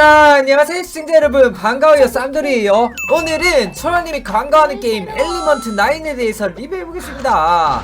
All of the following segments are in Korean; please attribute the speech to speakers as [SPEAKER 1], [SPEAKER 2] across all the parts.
[SPEAKER 1] 자 안녕하세요 시청자 여러분. 반가워요 쌈돌이에요. 오늘은 초라님이 관광하는 게임 엘리먼트 9에 대해서 리뷰해보겠습니다.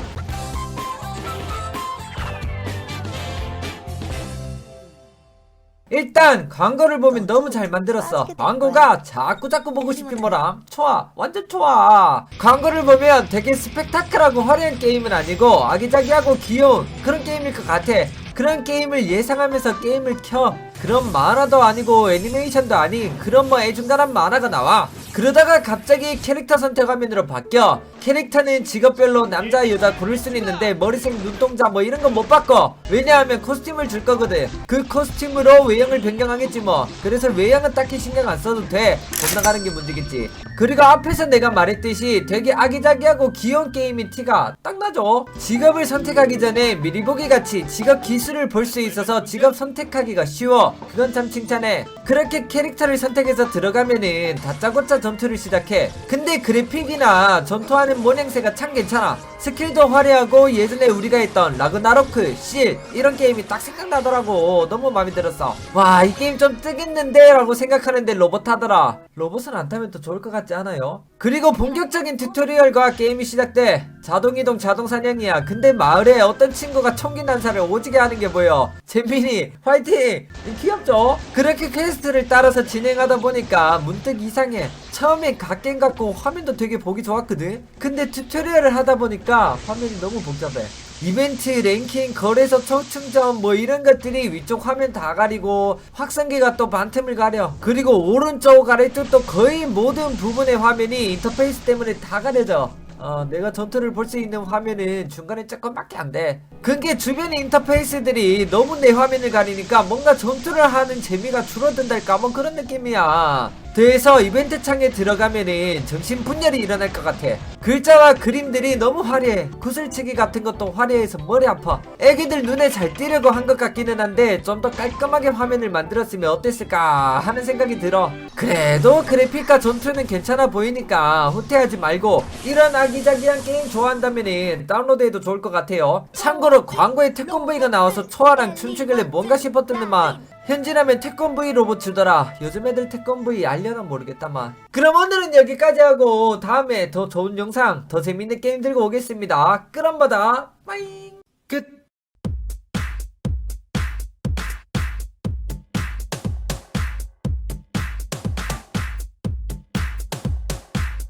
[SPEAKER 1] 일단 광고를 보면 너무 잘 만들었어. 광고가 자꾸 자꾸 보고 싶은 거람? 좋아 완전 좋아. 광고를 보면 되게 스펙타클하고 화려한 게임은 아니고 아기자기하고 귀여운 그런 게임일 것 같아. 그런 게임을 예상하면서 게임을 켜 그런 만화도 아니고 애니메이션도 아닌 그런 뭐 애중간한 만화가 나와 그러다가 갑자기 캐릭터 선택 화면으로 바뀌어 캐릭터는 직업별로 남자 여자 고를 수는 있는데 머리색 눈동자 뭐 이런 건 못 바꿔. 왜냐하면 코스튬을 줄 거거든. 그 코스튬으로 외형을 변경하겠지 뭐. 그래서 외형은 딱히 신경 안 써도 돼. 건너가는 게 문제겠지. 그리고 앞에서 내가 말했듯이 되게 아기자기하고 귀여운 게임인 티가 딱 나죠. 직업을 선택하기 전에 미리 보기 같이 직업 기술을 볼 수 있어서 직업 선택하기가 쉬워. 그건 참 칭찬해. 그렇게 캐릭터를 선택해서 들어가면은 다짜고짜 전투를 시작해. 근데 그래픽이나 전투하는 모양새가 참 괜찮아. 스킬도 화려하고 예전에 우리가 했던 라그나로크, 실 이런 게임이 딱 생각나더라고. 너무 마음에 들었어. 와 이 게임 좀 뜨겠는데? 라고 생각하는데 로봇 하더라. 로봇은 안 타면 더 좋을 것 같지 않아요? 그리고 본격적인 튜토리얼과 게임이 시작돼 자동이동 자동사냥이야. 근데 마을에 어떤 친구가 총기 난사를 오지게 하는 게 보여. 재민이 화이팅! 귀엽죠? 그렇게 퀘스트를 따라서 진행하다 보니까 문득 이상해. 처음에 갓겜 같고 화면도 되게 보기 좋았거든? 근데 튜토리얼을 하다 보니까 화면이 너무 복잡해 이벤트, 랭킹, 거래소 초충전 뭐 이런 것들이 위쪽 화면 다 가리고 확성기가 또 반틈을 가려 그리고 오른쪽 아래쪽도 거의 모든 부분의 화면이 인터페이스 때문에 다 가려져 어, 내가 전투를 볼 수 있는 화면은 중간에 조금밖에 안 돼. 그게 주변 인터페이스들이 너무 내 화면을 가리니까 뭔가 전투를 하는 재미가 줄어든달까 뭐 그런 느낌이야. 그래서 이벤트 창에 들어가면은 정신 분열이 일어날 것 같아. 글자와 그림들이 너무 화려해. 구슬치기 같은 것도 화려해서 머리 아파. 애기들 눈에 잘 띄려고 한 것 같기는 한데 좀 더 깔끔하게 화면을 만들었으면 어땠을까 하는 생각이 들어. 그래도 그래픽과 전투는 괜찮아 보이니까 후퇴하지 말고 이런 아기자기한 게임 좋아한다면은 다운로드해도 좋을 것 같아요. 참고로 광고에 태권브이가 나와서 초아랑 춤추길래 뭔가 싶었던데만 현질하면 태권브이 로봇 주더라. 요즘 애들 태권브이 알려나 모르겠다만. 그럼 오늘은 여기까지 하고 다음에 더 좋은 영상, 더 재밌는 게임 들고 오겠습니다. 그럼 보다 빠잉 끝.